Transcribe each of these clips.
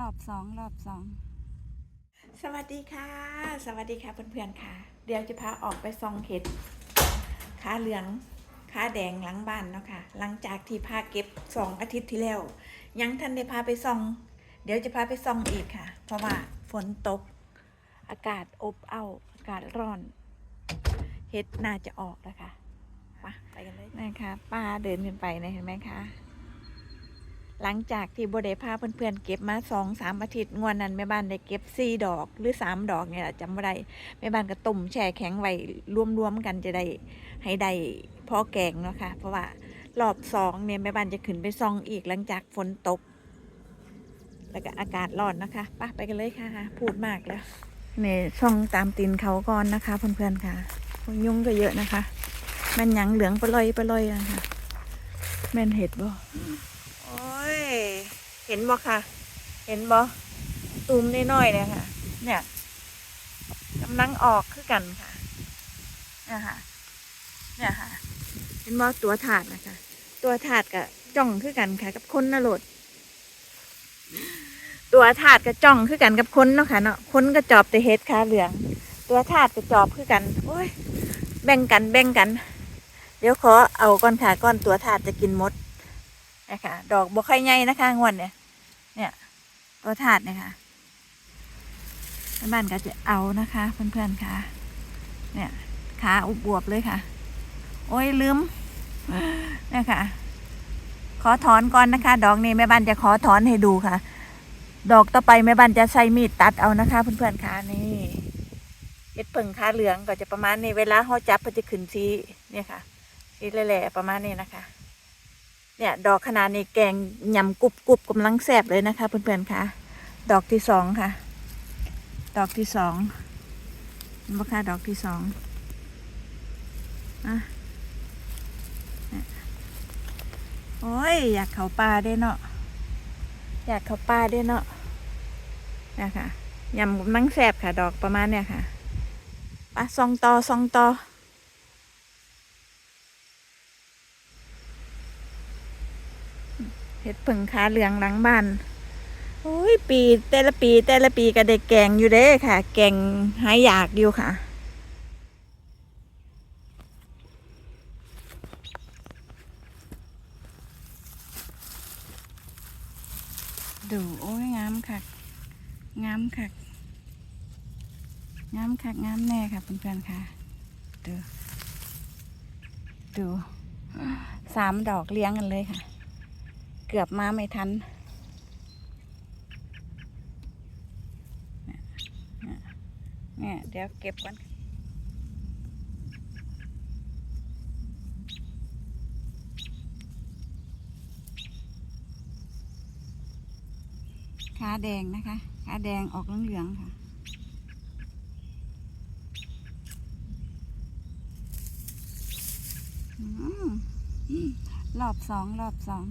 รอบสองรอบสองสวัสดีค่ะ สวัสดีค่ะเพื่อนๆค่ะ เดี๋ยวจะพาออกไปซองเห็ดขาเหลืองขาแดงหลังบ้านเนาะค่ะ หลังจากที่พาเก็บสองอาทิตย์ที่แล้ว ยังทันได้พาไปซอง เดี๋ยวจะพาไปซองอีกค่ะ เพราะว่าฝนตก อากาศอบอ้าวอากาศร้อน เห็ดน่าจะออกแล้วค่ะมาไปกันเลยนะคะป้าเดินขึ้นไปนะเห็นไหมคะ หลังจากที่บได้พาเพื่อนๆเก็บมาสองสามอาทิตย์งวดนั้นแม่บ้านได้เก็บสี่ดอกหรือสามดอกเนี่ยจำไม่ได้แม่บ้านก็ต้มแช่แข็งไว้รวมๆกันจะได้ให้ได้พอแกงเนาะค่ะเพราะว่ารอบสองเนี่ยแม่บ้านจะขึ้นไปซองอีกหลังจากฝนตก แล้วก็อากาศร้อนนะคะไป้าไปกันเลยค่ะ พูดมากแล้วเนี่ยช่องตามตีนเขาก่อนนะคะเพื่อนๆค่ะยุ่งก็เยอะนะคะมันยังเหลืองปลอยปลอยนะคะแม่นเห็ดบ่ เห็นบ่ค่ะ เห็นบ่ตูมน้อยๆเนี่ยค่ะ เนี่ยกำลังออกคือกันค่ะเนี่ยค่ะ เนี่ยค่ะ เห็นบ่ตัวถาดนะคะ ตัวถาดกับจ้องคือกันค่ะ กับคนนะโหลดตัวถาดกับจ้องคือกันกับคนเนาะค่ะเนาะคนก็จอบแต่เห็ดขาเหลือง ตัวถาดก็จอบคือกันโอ้ยแบ่งกันแบ่งกัน เดี๋ยวขอเอาก้อนขาก้อนตัวถาดจะกินมดนะคะดอกบกไข่ใหญ่นะคะงวดเนี่ย เนี่ยตัวถาดเนี่ยค่ะบ้านก็จะเอานะคะเพื่อนๆค่ะ เนี่ยขาอุบวบเลยค่ะ โอ้ยลืมเนี่ยค่ะ ขอถอนก่อนนะคะ ดอกนี้แม่บ้านจะขอถอนให้ดูค่ะ ดอกต่อไปแม่บ้านจะใช้มีดตัดเอานะคะ เพื่อนๆค่ะนี่เห็ดผึ่งขาเหลืองก็จะประมาณนี้เวลาเขาจับมัจะขึ้นสีเนี่ยค่ะสีแหล่ๆประมาณนี้นะคะ เนี่ยดอกขนาดนี้แกงยำกรุบกรุบกำลังแซ่บเลยนะคะเพื่อนๆค่ะ ดอกที่สองค่ะ ดอกที่สองเห็นบ่ค่ะดอกที่สองอะโอ้ย อยากเขาปลาได้เนาะอยากเขาปลาได้เนาะนี่ค่ะยำกำลังแซ่บค่ะ ดอกประมาณเนี่ยค่ะปะซองต่อซองต่อ เห็ดผึ่งขาเหลืองหลังบ้านโอ้ยปีแต่ละปีแต่ละปีก็ได้แกงอยู่เด้ค่ะ แกงหายอยากอยู่ค่ะ ดูโอ้ยงามค่ะงามค่ะงามคักงามแน่ค่ะเพื่อนๆค่ะดูดูสามดอกเลี้ยงกันเลยค่ะ เกือบมาไม่ทันเนี่ยเดี๋ยวเก็บก่อนขาแดงนะคะขาแดงออกเหลืองๆค่ะอืมอืมรอบสองรอบสอง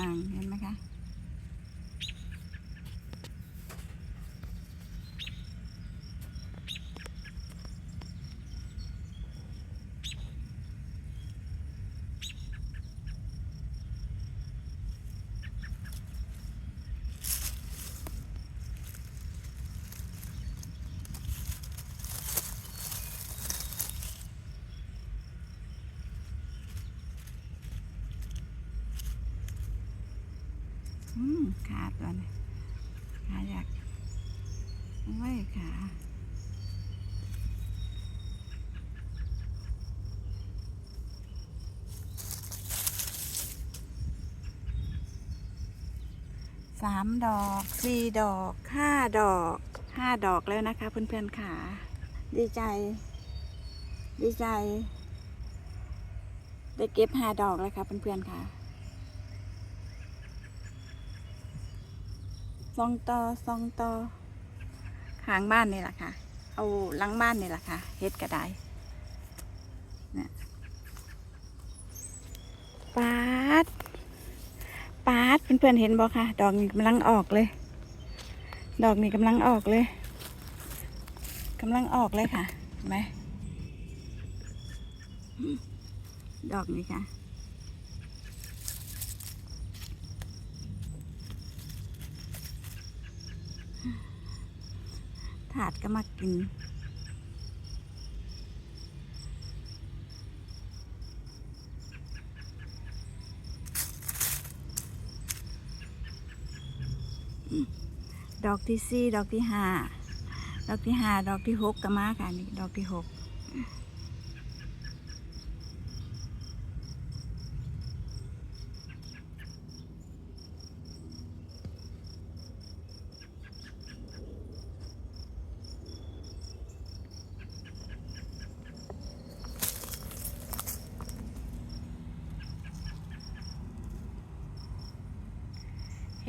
อ่างเห็นไหมคะ อื มขาตันี้ขาอยากโอ้ยขาสามดอกสี่ดอกห้าดอกห้าดอกแล้วนะคะ เพื่อนๆขาดีใจ ดีใจ ได้เก็บห้าดอกแล้วค่ะเพื่อนๆค่ะ ซองต่อซองต่อข้างบ้านนี่แหละค่ะ เอาหลังบ้านนี่แหละค่ะเฮ็ดก็ได้เนี่ยปาดปาดเพื่อนๆเห็นบ่ค่ะ ดอกนี้กำลังออกเลย ดอกนี้กำลังออกเลยกำลังออกเลยค่ะเห็นไหมดอกนี้ค่ะ ถาดก็มากิน ดอกที่สี่ดอกที่ห้าดอกที่ห้าดอกที่หกก็มาค่ะนี่ดอกที่หก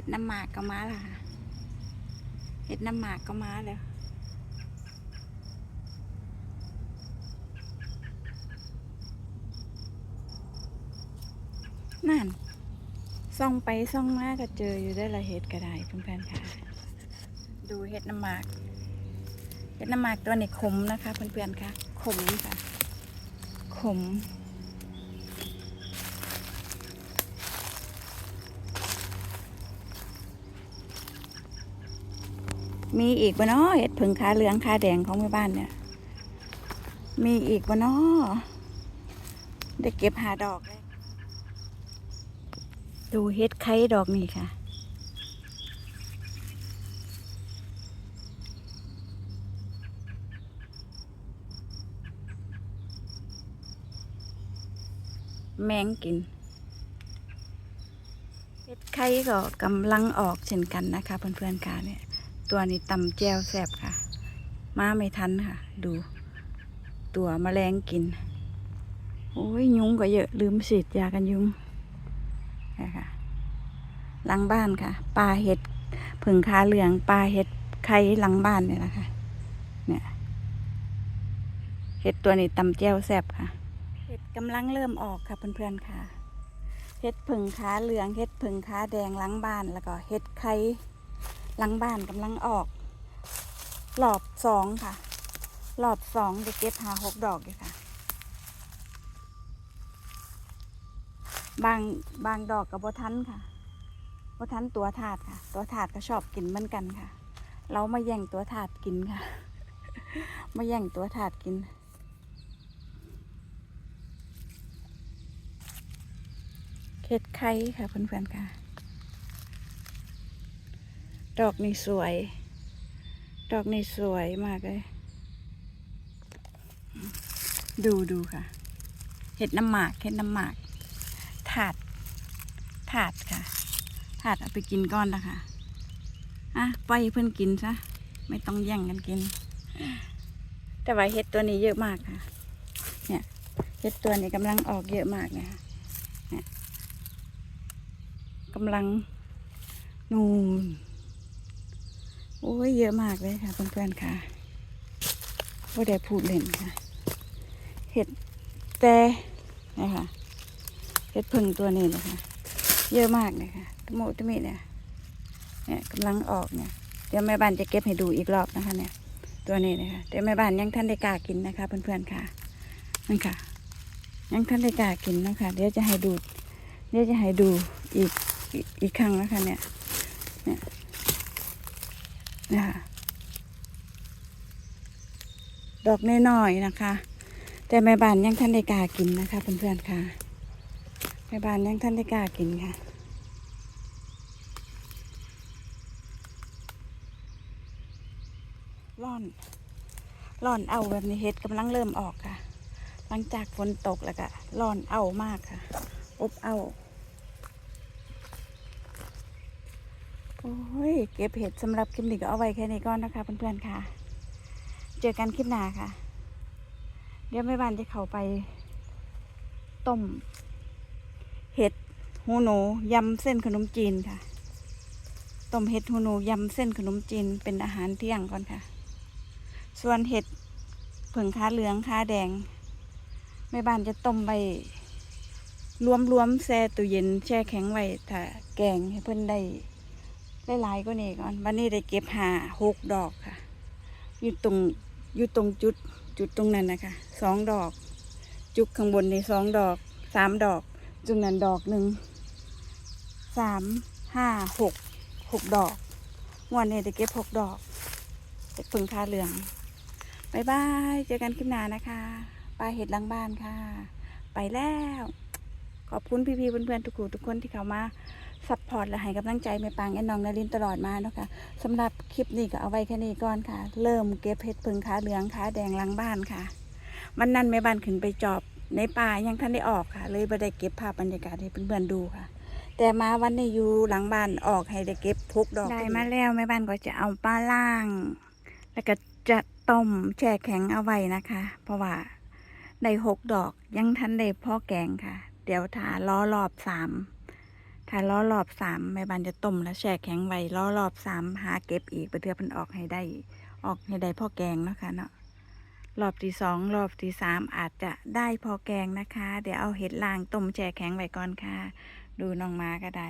ห็ดน้ำหมากก็มาละค่ะเห็ดน้ำหมากก็มาแล้วนั่นส่องไปส่องมาก็เจออยู่ได้ละเห็ดก็ไดเพื่อนๆค่ะ ดูเห็ดน้ำหมากเห็ดน้ำหมากตัวนี้ขมนะคะ เพื่อนๆค่ะขมค่ะขม มีอีกวะเนาะเห็ดผึ่งขาเหลืองขาแดงของแม่บ้านเนี่ย มีอีกวะเนาะได้เก็บหาดอกเลยดูเห็ดไข่ดอกนี่ค่ะ แมงกินเห็ดไข่ก็กำลังออกเช่นกันนะคะเพื่อนๆค่ะเนี่ย ตัวนี้ตำแจวแสบค่ะ มาไม่ทันค่ะ ดู ตัวแมลงกิน โอ้ยยุงก็เยอะ ลืมฉีดยากันยุงนะคะหลังบ้านค่ะปลาเห็ดผึ่งคาเหลืองปลาเห็ดไข่หลังบ้านเนี่ยนะคะเนี่ยเห็ดตัวนี้ตำแจวแสบค่ะเห็ดกำลังเริ่มออกค่ะเพื่อนๆค่ะเห็ดผึ่งขาเหลืองเห็ดผึ่งขาแดงหลังบ้านแล้วก็เห็ดไข่ หลังบ้านกำลังออกหลอบสองค่ะหลอบสองจะเก็บหาหกดอกเลยค่ะ บางบางดอกกับบทันค่ะบทันตัวถาดค่ะ ตัวถาดก็ชอบกินเหมือนกันค่ะ เรามาแย่งตัวถาดกินค่ะ มาแย่งตัวถาดกินเห็ดไข่ค่ะเพื่อนๆค่ะ ดอกนี่สวย ดอกนี่สวยมากเลย ดูดูค่ะ เห็ดน้ำหมากเห็ดน้ำหมาก ถาด ถาดค่ะ ถาดเอาไปกินก้อนนะคะอะปล่อยเพื่อนกินซะ ไม่ต้องแย่งกันกิน แต่ว่าเห็ดตัวนี้เยอะมากค่ะ เนี่ย เห็ดตัวนี้กำลังออกเยอะมากนะคะเนี่ยกำลัง นูน โอ้ยเยอะมากเลยค่ะเพื่อนๆค่ะว่าได้พูดเล่นค่ะ เห็ดแต่นะคะเห็ดพึ่งตัวนี้นะคะ เยอะมากเลยค่ะตะโมตมิเนี่ยเนี่ยกำลังออกเนี่ยเดี๋ยวแม่บ้านจะเก็บให้ดูอีกรอบนะคะ เนี่ย ตัวนี้นะคะเดี๋ยวแม่บ้านยังท่านได้กลากินนะคะเพื่อนๆค่ะนั่นค่ะ ยังท่านได้กลากินนะคะ เดี๋ยวจะให้ดู เดี๋ยวจะให้ดูอีกอีกครั้งนะคะเนี่ยเนี่ย นะคะดอกน้อยๆนะคะ แต่แม่บ้านยังท่านได้กล้ากินนะคะเพื่อนๆค่ะแม่บ้านยังท่านได้กล้ากินค่ะร่อนร่อนเอาแบบนี้เฮ็ดกำลังเริ่มออกค่ะ หลังจากฝนตกแล้วก็ร่อนเอามากค่ะ อบเอา โอ้ยเก็บเห็ดสำหรับคลิปนี้ก็เอาไว้แค่นี้ก่อนนะคะ เพื่อนๆค่ะ เจอกันคลิปหน้าค่ะ เดี๋ยวแม่บ้านจะเข้าไปต้ม เห็ดหูหนูยำเส้นขนมจีนค่ะต้มเห็ดหูหนูยำเส้นขนมจีนเป็นอาหารเที่ยงก่อนค่ะ ส่วนเห็ดผึ่งขาเหลืองขาแดงแม่บ้านจะต้มไปรวมรวมๆแช่ตู้เย็นแช่แข็งไว้ถ้าแกงให้เพิ่อนได้ หลายๆก็นี่ก่อนวันนี้ได้เก็บหาหกดอกค่ะ อยู่ตรงอยู่ตรงจุดจุดตรงนั้นนะคะสองดอก จุกข้างบนในสองดอกสามดอกจุงนั้นดอกหนึ่งสามห้าหกหกดอกงวันนี้ได้เก็บหกดอกเด็กพึ่งคาเหลืองบายบายเจอกันคลิปหน้านะคะปลาเห็ดหลังบ้านค่ะ ไปแล้ว ขอบคุณพี่ๆเพื่อนๆทุกคนทุกคนที่เข้ามา ซัพพอร์ตและให้กำลังใจแม่ปางแอนน้องนารินตลอดมาเนาะค่ะสำหรับคลิปนี้ก็เอาไว้แค่นี้ก่อนค่ะ เริ่มเก็บเห็ดพึ่งขาเหลืองขาแดงหลังบ้านค่ะ มันนั่นแม่บ้านขึ้นไปจอบในป่ายังท่านได้ออกค่ะ เลยไม่ได้เก็บภาพบรรยากาศให้เพื่อนๆดูค่ะ แต่มาวันนี้อยู่หลังบ้านออกให้ได้เก็บทุกดอกได้มาแล้วแม่บ้านก็จะเอาปลาล่าง แล้วก็จะต้มแช่แข็งเอาไว้นะคะ เพราะว่าได้หกดอกยังทันได้พ่อแกงค่ะ เดี๋ยวถาล้อรอบสาม ถ้าล้อรอบสามแม่บ้านจะต้มแล้วแช่แข็งไว้ล้อรอบสามหาเก็บอีกเพื่อเพิ่นออกให้ได้ ออกให้ได้พ่อแกงเนาะค่ะเนาะรอบที่สองรอบที่สามอาจจะได้พอแกงนะคะ เดี๋ยวเอาเห็ดล่างต้มแช่แข็งไว้ก่อนค่ะ ดูน้องมาก็ได้